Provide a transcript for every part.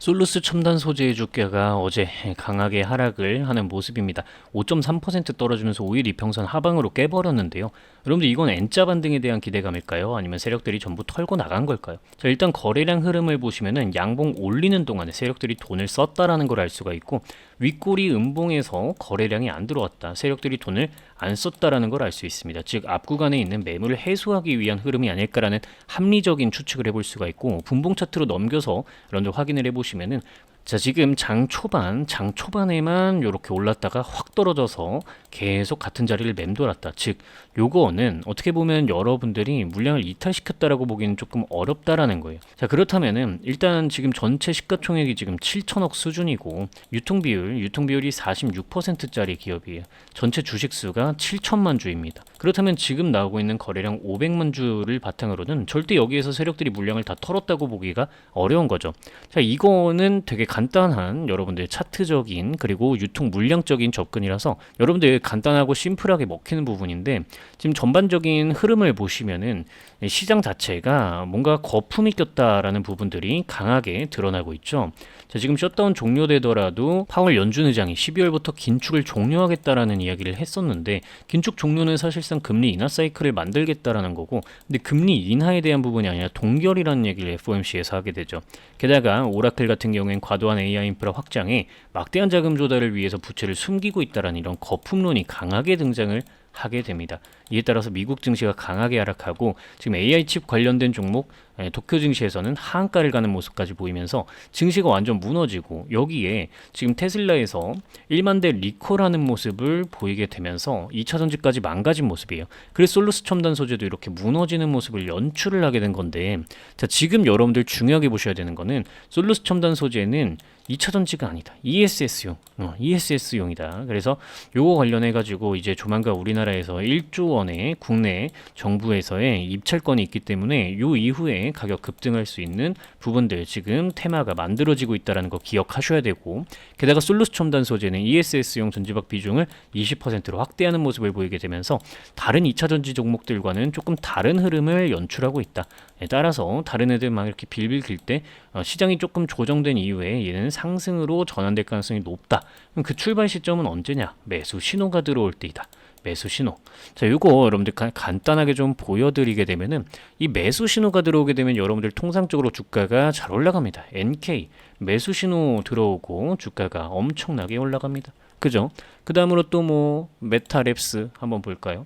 솔루스 첨단 소재의 주가가 어제 강하게 하락을 하는 모습입니다. 5.3% 떨어지면서 5일 이평선 하방으로 깨버렸는데요. 여러분들 이건 N자 반등에 대한 기대감일까요? 아니면 세력들이 전부 털고 나간 걸까요? 자, 일단 거래량 흐름을 보시면은 양봉 올리는 동안에 세력들이 돈을 썼다라는 걸 알 수가 있고 윗꼬리 음봉에서 거래량이 안 들어왔다. 세력들이 돈을 안 썼다라는 걸 알 수 있습니다. 즉 앞 구간에 있는 매물을 해소하기 위한 흐름이 아닐까라는 합리적인 추측을 해볼 수가 있고 분봉 차트로 넘겨서 여러분들 확인을 해보시면은 자 지금 장 초반 장 초반에만 이렇게 올랐다가 확 떨어져서 계속 같은 자리를 맴돌았다. 즉 요거는 어떻게 보면 여러분들이 물량을 이탈시켰다라고 보기는 조금 어렵다라는 거예요. 자 그렇다면은 일단 지금 전체 시가총액이 지금 7천억 수준이고 유통 비율 유통 비율이 46%짜리 기업이에요. 전체 주식 수가 7천만 주입니다 그렇다면 지금 나오고 있는 거래량 500만 주를 바탕으로는 절대 여기에서 세력들이 물량을 다 털었다고 보기가 어려운 거죠. 자 이거는 되게 간단한 여러분들의 차트적인 그리고 유통 물량적인 접근이라서 여러분들 간단하고 심플하게 먹히는 부분인데 지금 전반적인 흐름을 보시면은 시장 자체가 뭔가 거품이 꼈다라는 부분들이 강하게 드러나고 있죠. 자, 지금 셧다운 종료되더라도 파월 연준 의장이 12월부터 긴축을 종료하겠다라는 이야기를 했었는데 긴축 종료는 사실상 금리 인하 사이클을 만들겠다라는 거고 근데 금리 인하에 대한 부분이 아니라 동결이라는 얘기를 FOMC에서 하게 되죠. 게다가 오라클 같은 경우엔 과도한 AI 인프라 확장에 막대한 자금 조달을 위해서 부채를 숨기고 있다라는 이런 거품론이 강하게 등장을 하게 됩니다. 이에 따라서 미국 증시가 강하게 하락하고 지금 AI 칩 관련된 종목 예, 도쿄 증시에서는 하한가를 가는 모습까지 보이면서 증시가 완전 무너지고 여기에 지금 테슬라에서 1만 대 리콜하는 모습을 보이게 되면서 2차 전지까지 망가진 모습이에요. 그래서 솔루스 첨단 소재도 이렇게 무너지는 모습을 연출을 하게 된 건데 자 지금 여러분들 중요하게 보셔야 되는 거는 솔루스 첨단 소재는 2차 전지가 아니다. ESS용, 어, ESS용이다. 그래서 요거 관련해 가지고 이제 조만간 우리나라에서 1조 원의 국내 정부에서의 입찰권이 있기 때문에 요 이후에 가격 급등할 수 있는 부분들 지금 테마가 만들어지고 있다라는 거 기억하셔야 되고 게다가 솔루스 첨단 소재는 ESS용 전지박 비중을 20%로 확대하는 모습을 보이게 되면서 다른 2차 전지 종목들과는 조금 다른 흐름을 연출하고 있다. 에 따라서 다른 애들 막 이렇게 빌빌 길때 어, 시장이 조금 조정된 이후에 얘는 상승으로 전환될 가능성이 높다. 그럼 그 출발 시점은 언제냐? 매수 신호가 들어올 때이다. 매수 신호. 자, 요거 여러분들 가, 간단하게 좀 보여드리게 되면은 이 매수 신호가 들어오게 되면 여러분들 통상적으로 주가가 잘 올라갑니다. NK 매수 신호 들어오고 주가가 엄청나게 올라갑니다. 그죠? 그 다음으로 또 뭐 메타랩스 한번 볼까요?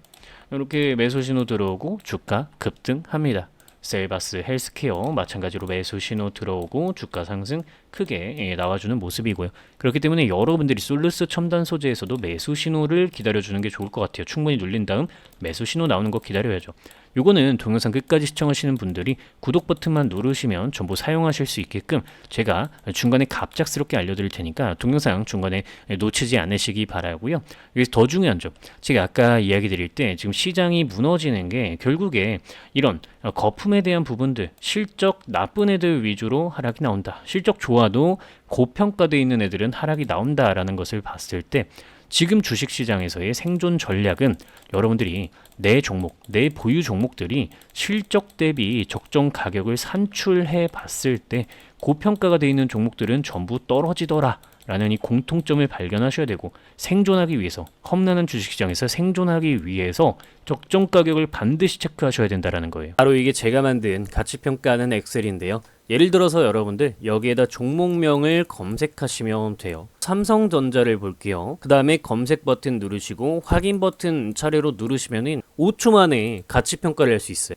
이렇게 매수 신호 들어오고 주가 급등합니다. 셀바스 헬스케어 마찬가지로 매수 신호 들어오고 주가 상승 크게 예, 나와주는 모습이고요. 그렇기 때문에 여러분들이 솔루스 첨단 소재에서도 매수 신호를 기다려주는 게 좋을 것 같아요. 충분히 눌린 다음 매수 신호 나오는 거 기다려야죠. 요거는 동영상 끝까지 시청하시는 분들이 구독 버튼만 누르시면 전부 사용하실 수 있게끔 제가 중간에 갑작스럽게 알려드릴 테니까 동영상 중간에 놓치지 않으시기 바라고요. 여기서 더 중요한 점, 제가 아까 이야기 드릴 때 지금 시장이 무너지는 게 결국에 이런 거품에 대한 부분들, 실적 나쁜 애들 위주로 하락이 나온다. 실적 좋아도 고평가되어 있는 애들은 하락이 나온다라는 것을 봤을 때 지금 주식시장에서의 생존 전략은 여러분들이 내 종목, 내 보유 종목들이 실적 대비 적정 가격을 산출해 봤을 때 고평가가 되어 있는 종목들은 전부 떨어지더라. 라는 이 공통점을 발견하셔야 되고 생존하기 위해서 험난한 주식시장에서 생존하기 위해서 적정 가격을 반드시 체크하셔야 된다라는 거예요. 바로 이게 제가 만든 가치 평가하는 엑셀인데요. 예를 들어서 여러분들 여기에다 종목명을 검색하시면 돼요. 삼성전자를 볼게요. 그 다음에 검색 버튼 누르시고 확인 버튼 차례로 누르시면은 5초 만에 가치 평가를 할 수 있어요.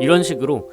이런 식으로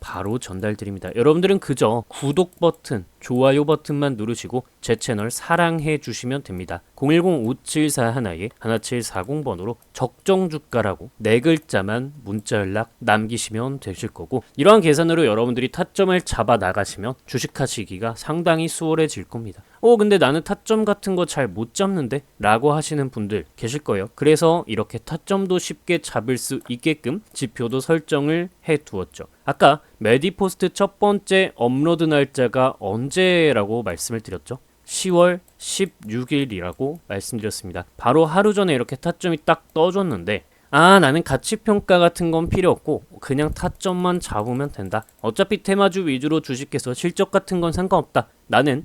바로 전달드립니다. 여러분들은 그저 구독 버튼, 좋아요 버튼만 누르시고 제 채널 사랑해 주시면 됩니다. 010-5741 하나에 1740번으로 적정 주가라고 네 글자만 문자 연락 남기시면 되실 거고 이러한 계산으로 여러분들이 타점을 잡아 나가시면 주식하시기가 상당히 수월해질 겁니다. 어 근데 나는 타점 같은 거 잘 못 잡는데 라고 하시는 분들 계실 거예요. 그래서 이렇게 타점도 쉽게 잡을 수 있게끔 지표도 설정을 해 두었죠. 아까 메디포스트 첫 번째 업로드 날짜가 언제라고 말씀을 드렸죠? 10월 16일이라고 말씀드렸습니다. 바로 하루 전에 이렇게 타점이 딱 떠줬는데 아 나는 가치평가 같은 건 필요 없고 그냥 타점만 잡으면 된다. 어차피 테마주 위주로 주식해서 실적 같은 건 상관없다. 나는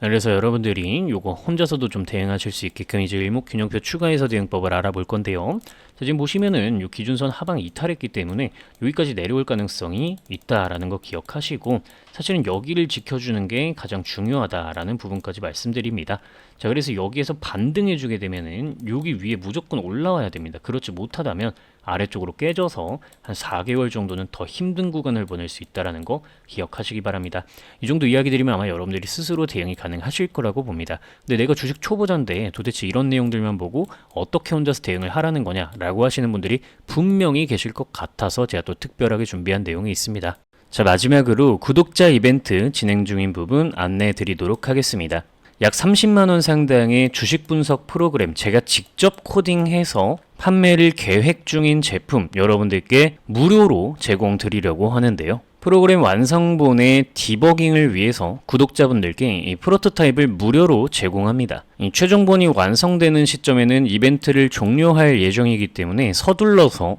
그래서 여러분들이 요거 혼자서도 좀 대응하실 수 있게끔 이제 일목균형표 추가해서 대응법을 알아볼 건데요. 자, 지금 보시면은 요 기준선 하방 이탈했기 때문에 여기까지 내려올 가능성이 있다라는 거 기억하시고 사실은 여기를 지켜주는 게 가장 중요하다라는 부분까지 말씀드립니다. 자, 그래서 여기에서 반등해 주게 되면은 여기 위에 무조건 올라와야 됩니다. 그렇지 못하다면 아래쪽으로 깨져서 한 4개월 정도는 더 힘든 구간을 보낼 수 있다라는 거 기억하시기 바랍니다. 이 정도 이야기 드리면 아마 여러분들이 스스로 대응이 가능하실 거라고 봅니다. 근데 내가 주식 초보자인데 도대체 이런 내용들만 보고 어떻게 혼자서 대응을 하라는 거냐라고 하시는 분들이 분명히 계실 것 같아서 제가 또 특별하게 준비한 내용이 있습니다. 자, 마지막으로 구독자 이벤트 진행 중인 부분 안내해 드리도록 하겠습니다. 약 30만 원 상당의 주식 분석 프로그램 제가 직접 코딩해서 판매를 계획 중인 제품 여러분들께 무료로 제공 드리려고 하는데요. 프로그램 완성본의 디버깅을 위해서 구독자분들께 이 프로토타입을 무료로 제공합니다. 이 최종본이 완성되는 시점에는 이벤트를 종료할 예정이기 때문에 서둘러서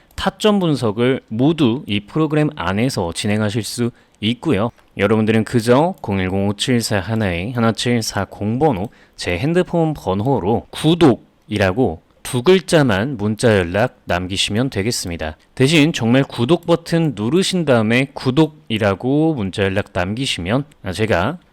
타점 분석을 모두 이 프로그램 안에서 진행하실 수 있고요. 여러분들은 그저 010-5741-1740번호 제 핸드폰 번호로 구독이라고 두 글자만 문자 연락 남기시면 되겠습니다. 대신 정말 구독 버튼 누르신 다음에 구독이라고 문자 연락 남기시면 제가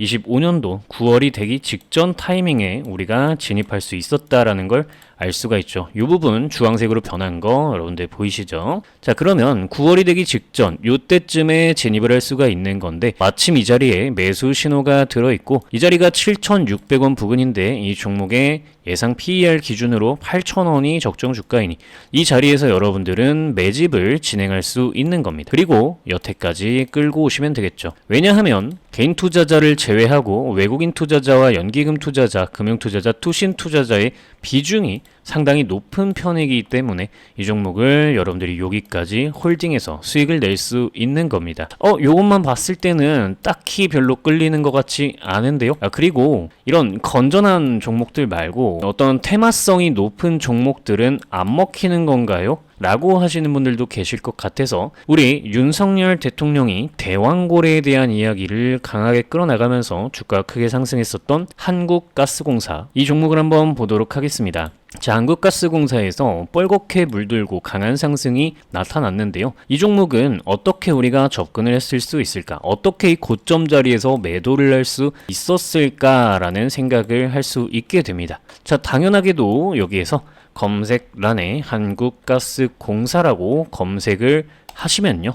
25년도 9월이 되기 직전 타이밍에 우리가 진입할 수 있었다라는 걸 알 수가 있죠. 이 부분 주황색으로 변한 거 여러분들 보이시죠? 자 그러면 9월이 되기 직전 요때쯤에 진입을 할 수가 있는 건데 마침 이 자리에 매수 신호가 들어있고 이 자리가 7,600원 부근인데 이 종목의 예상 PER 기준으로 8,000원이 적정 주가이니 이 자리에서 여러분들은 매집을 진행할 수 있는 겁니다. 그리고 여태까지 끌고 오시면 되겠죠. 왜냐하면 개인 투자자를 제외하고 외국인 투자자와 연기금 투자자, 금융 투자자, 투신 투자자의 비중이 상당히 높은 편이기 때문에 이 종목을 여러분들이 여기까지 홀딩해서 수익을 낼 수 있는 겁니다. 어, 요것만 봤을 때는 딱히 별로 끌리는 것 같지 않은데요. 아, 그리고 이런 건전한 종목들 말고 어떤 테마성이 높은 종목들은 안 먹히는 건가요? 라고 하시는 분들도 계실 것 같아서 우리 윤석열 대통령이 대왕고래에 대한 이야기를 강하게 끌어나가면서 주가가 크게 상승했었던 한국가스공사 이 종목을 한번 보도록 하겠습니다. 자, 한국가스공사에서 뻘겋게 물들고 강한 상승이 나타났는데요. 이 종목은 어떻게 우리가 접근을 했을 수 있을까? 어떻게 이 고점 자리에서 매도를 할 수 있었을까라는 생각을 할 수 있게 됩니다. 자, 당연하게도 여기에서 검색란에 한국가스공사라고 검색을 하시면요.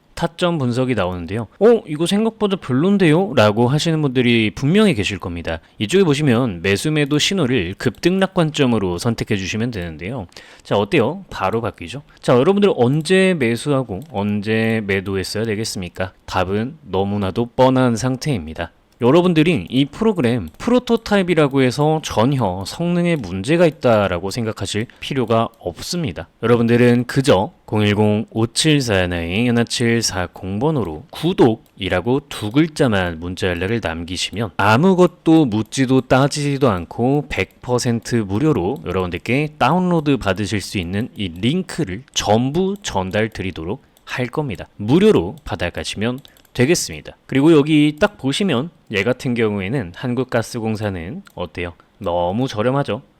타점 분석이 나오는데요. 어, 이거 생각보다 별론데요? 라고 하시는 분들이 분명히 계실 겁니다. 이쪽에 보시면 매수 매도 신호를 급등락 관점으로 선택해 주시면 되는데요. 자, 어때요? 바로 바뀌죠? 자, 여러분들 언제 매수하고 언제 매도했어야 되겠습니까? 답은 너무나도 뻔한 상태입니다. 여러분들이 이 프로그램 프로토타입이라고 해서 전혀 성능에 문제가 있다라고 생각하실 필요가 없습니다. 여러분들은 그저 010-5741-1740번호로 구독이라고 두 글자만 문자 연락을 남기시면 아무것도 묻지도 따지지도 않고 100% 무료로 여러분들께 다운로드 받으실 수 있는 이 링크를 전부 전달 드리도록 할 겁니다. 무료로 받아가시면 되겠습니다. 그리고 여기 딱 보시면 얘 같은 경우에는 한국가스공사는 어때요? 너무 저렴하죠?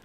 아,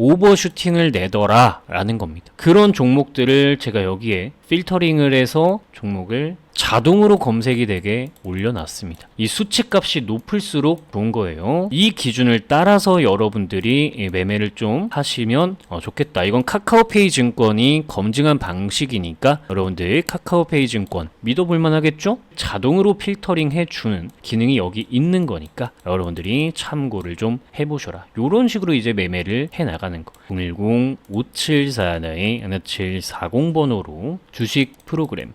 오버슈팅을 내더라 라는 겁니다. 그런 종목들을 제가 여기에 필터링을 해서 종목을 자동으로 검색이 되게 올려놨습니다. 이 수치값이 높을수록 좋은 거예요. 이 기준을 따라서 여러분들이 이 매매를 좀 하시면 어, 좋겠다. 이건 카카오페이 증권이 검증한 방식이니까 여러분들 카카오페이 증권 믿어볼 만 하겠죠? 자동으로 필터링 해주는 기능이 여기 있는 거니까 여러분들이 참고를 좀 해보셔라. 이런 식으로 이제 매매를 해 나가는 거. 010-5741-1740 번호로 주식 프로그램,